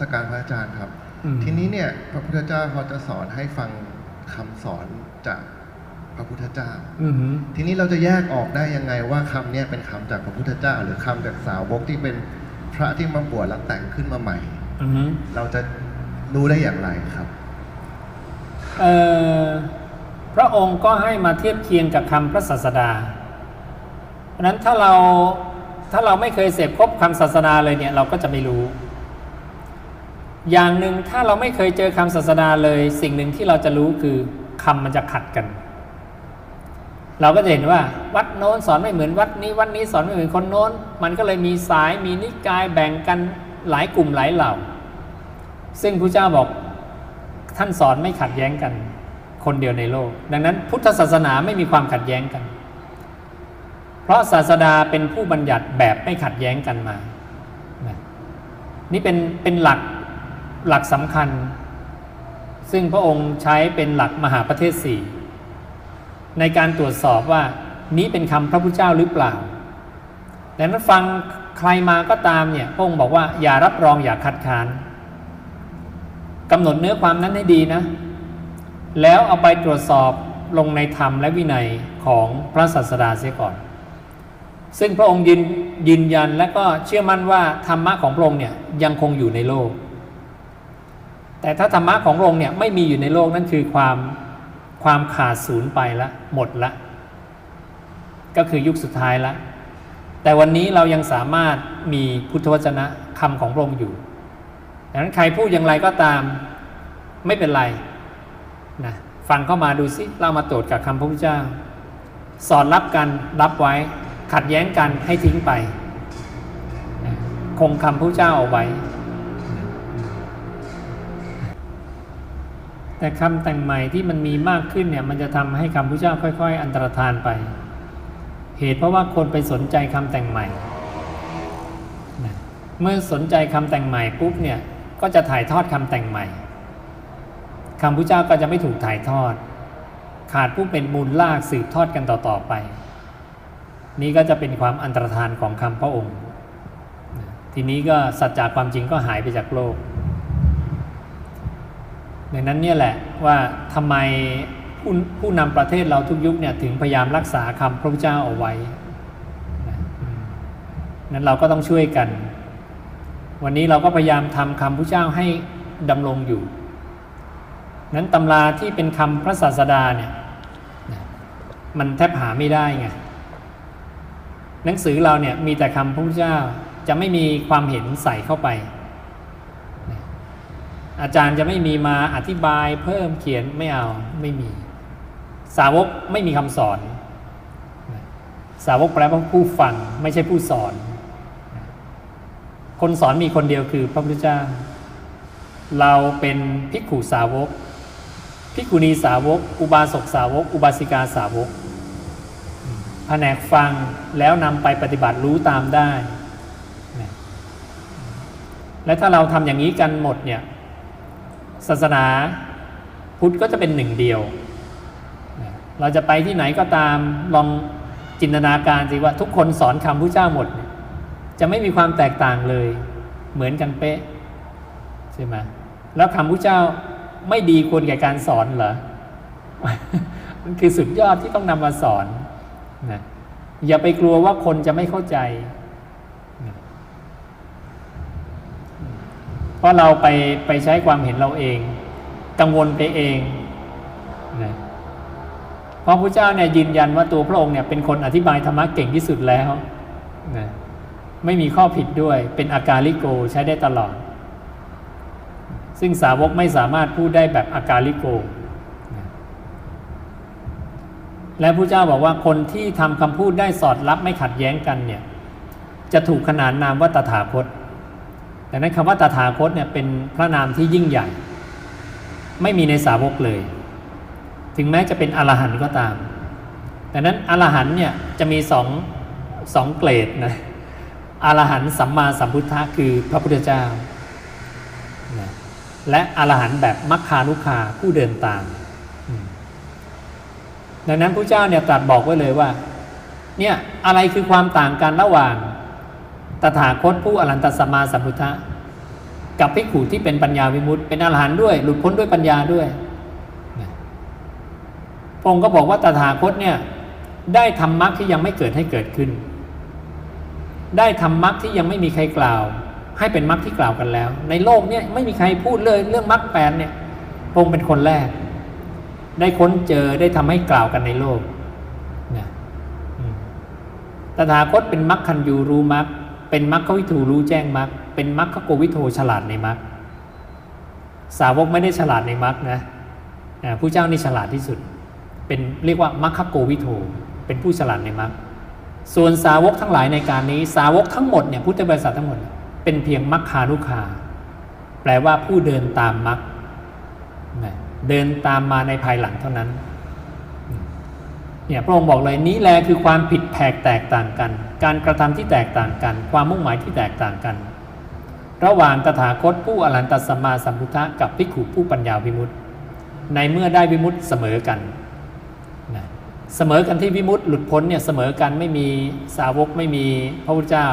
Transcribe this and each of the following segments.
สการพระอาจารย์ครับอืมทีนี้เนี่ยพระพุทธเจ้าเขาจะสอนให้ฟังคำสอนจากพระพุทธเจ้าอือหือทีนี้เราจะแยกออกได้ยังไงว่าคำเนี่ยเป็นคำจากพระพุทธเจ้า หรือคำจากสาวกที่เป็นพระที่มาบวชแล้วแต่งขึ้นมาใหม่อือหือเราจะรู้ได้อย่างไรครับเอ่อพระองค์ก็ให้มาเทียบเคียงกับคำพระศาสดา เพราะฉะนั้นถ้าเราถ้าเราไม่เคยเสพคบคำศาสนาเลยเนี่ยเราก็จะไม่รู้ อย่างหนึ่งถ้าเราไม่เคยเจอคำศาสนาเลย สิ่งหนึ่งที่เราจะรู้คือคำมันจะขัดกัน เราก็จะเห็นว่า วัดโน้นสอนไม่เหมือนวัดนี้วัดนี้สอนไม่เหมือนคนโน้น มันก็เลยมีสายมีนิกายแบ่งกันหลายกลุ่มหลายเหล่า ซึ่งพระเจ้าบอกท่านสอนไม่ขัดแย้งกัน คนเดียวในโลก ดังนั้นพุทธศาสนาไม่มีความขัดแย้งกัน เพราะศาสดาเป็นผู้บัญญัติแบบไม่ขัดแย้งกันมา นี่เป็นเป็นหลัก หลักสำคัญ ซึ่งพระองค์ใช้เป็นหลักมหาประเทศสี่ในการตรวจสอบว่านี้เป็นคำพระพุทธเจ้าหรือเปล่าดังนั้นฟังใครมาก็ตามเนี่ยพระองค์บอกว่าอย่ารับรองอย่าคัดค้านกำหนดเนื้อความนั้นให้ดีนะ แล้วเอาไปตรวจสอบลงในธรรมและวินัยของพระศาสดาเสียก่อน ซึ่งพระองค์ยืนยืนยันและก็เชื่อมั่นว่าธรรมะของพระองค์เนี่ยยังคงอยู่ในโลก แต่ถ้าธรรมะของพระองค์เนี่ยไม่มีอยู่ในโลกนั่นคือความความขาดศูนย์ไปละหมดละ ก็คือยุคสุดท้ายละ แต่วันนี้เรายังสามารถมีพุทธวจนะคำของพระองค์อยู่ดังนั้นใครพูดอย่างไรก็ตามไม่เป็นไรนะฟังเข้ามาดูสิเรามาตรวจกับคำพระพุทธเจ้า สอนรับกันรับไว้ขัดแย้งกันให้ทิ้งไป คงคำพระพุทธเจ้าเอาไว้ แต่คำแต่งใหม่ที่มันมีมากขึ้นเนี่ยมันจะทำให้คำพุทธเจ้าค่อย ๆ อันตรธานไป เหตุเพราะว่าคนไปสนใจคำแต่งใหม่ เมื่อสนใจคำแต่งใหม่ปุ๊บเนี่ยก็จะถ่ายทอดคำแต่งใหม่คำพุทธเจ้าก็จะไม่ถูกถ่ายทอด ขาดผู้เป็นมูลลากสืบทอดกันต่อๆไป นี่ก็จะเป็นความอันตรธานของคำพระองค์ ทีนี้ก็สัจจะความจริงก็หายไปจากโลก ดังนั้นเนี่ยแหละว่าทำไมผู้ผู้นำประเทศเราทุกยุคเนี่ยถึงพยายามรักษาคำพระพุทธเจ้าเอาไว้นั้นเราก็ต้องช่วยกัน วันนี้เราก็พยายามทำคำพระเจ้าให้ดำรงอยู่ นั้นตำราที่เป็นคำพระศาสดาเนี่ยมันแทบหาไม่ได้ไงหนังสือเราเนี่ยมีแต่คำพระพุทธเจ้าจะไม่มีความเห็นใส่เข้าไป อาจารย์จะไม่มีมาอธิบายเพิ่มเขียนไม่เอาไม่มี สาวกไม่มีคำสอน สาวกแปลว่าผู้ฟังไม่ใช่ผู้สอน คนสอนมีคนเดียวคือพระพุทธเจ้า เราเป็นภิกขุสาวกภิกขุณีสาวก อุบาสกสาวก อุบาสิกาสาวกแผนกฟังแล้วนำไปปฏิบัติรู้ตามได้ และถ้าเราทำอย่างนี้กันหมดเนี่ย ศาสนาพุทธก็จะเป็นหนึ่งเดียว เราจะไปที่ไหนก็ตามลองจินตนาการสิว่าทุกคนสอนคำพระเจ้าหมด จะไม่มีความแตกต่างเลย เหมือนกันเป๊ะใช่ไหมแล้วคำพระเจ้าไม่ดีควรแก่การสอนเหรอมันคือสุดยอดที่ต้องนำมาสอนนะอย่าไปกลัวว่าคนจะไม่เข้าใจ เพราะเราไปไปใช้ความเห็นเราเอง กังวลไปเองนะเพราะพระเจ้าเนี่ยยืนยันว่าตัวพระองค์เนี่ยเป็นคนอธิบายธรรมะเก่งที่สุดแล้วนะไม่มีข้อผิดด้วย เป็นอาการลิโกใช้ได้ตลอด ซึ่งสาวกไม่สามารถพูดได้แบบอาการลิโก และพระเจ้าบอกว่าคนที่ทำคำพูดได้สอดรับไม่ขัดแย้งกันเนี่ย จะถูกขนานนามว่าตถาคต ดังนั้นคำว่าตถาคตเนี่ยเป็นพระนามที่ยิ่งใหญ่ ไม่มีในสาวกเลย ถึงแม้จะเป็นอรหันต์ก็ตามดังนั้นอรหันต์เนี่ยจะมีสองสองเกรดนะอรหันต์สัมมาสัมพุทธะคือพระพุทธเจ้านะและอรหันต์แบบมัคคานุคาผู้เดินตามอืมดังนั้นพระเจ้าเนี่ยตรัสบอกไว้เลยว่าเนี่ยอะไรคือความต่างกันระหว่าง ตถาคตผู้อรันตสมาสัมพุทธะกับภิกขุที่เป็นปัญญาวิมุตติเป็นอรหันต์ด้วย หลุดพ้นด้วยปัญญาด้วยพระองค์ก็บอกว่าตถาคตเนี่ยได้ทำมรรคที่ยังไม่เกิดให้เกิดขึ้น ได้ทำมรรคที่ยังไม่มีใครกล่าว ให้เป็นมรรคที่กล่าวกันแล้ว ในโลกเนี่ยไม่มีใครพูดเลยเรื่องมรรคแปดเนี่ยพระองค์เป็นคนแรก ได้ค้นเจอได้ทำให้กล่าวกันในโลกนะตถาคตเป็นมรรคคันยูรู้มรรค เป็นมรรควิถูรู้แจ้งมรรคเป็นมรรคโกวิโทฉลาดในมรรคสาวกไม่ได้ฉลาดในมรรคนะผู้เจ้านี่ฉลาดที่สุด เป็นเรียกว่ามรรคโกวิโทเป็นผู้ฉลาดในมรรคส่วนสาวกทั้งหลายในการนี้สาวกทั้งหมดเนี่ยพุทธบริษัททั้งหมด เป็นเพียงมรรคานุคา แปลว่าผู้เดินตามมรรคเดินตามมาในภายหลังเท่านั้น เนี่ยพระองค์บอกเลยนี้แลคือความผิดแผกแตกต่างกัน การกระทำที่แตกต่างกัน ความมุ่งหมายที่แตกต่างกัน ระหว่างตถาคตผู้อรหันตสัมมาสัมพุทธะกับภิกขุผู้ปัญญาวิมุตติ ในเมื่อได้วิมุตติเสมอกันนะเสมอกันที่วิมุตติหลุดพ้นเนี่ยเสมอกันไม่มีสาวกไม่มีพระพุทธเจ้า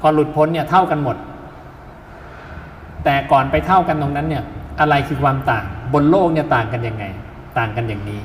พอหลุดพ้นเนี่ยเท่ากันหมด แต่ก่อนไปเท่ากันตรงนั้นเนี่ยอะไรคือความต่างบนโลกเนี่ยต่างกันยังไง ต่างกันอย่างนี้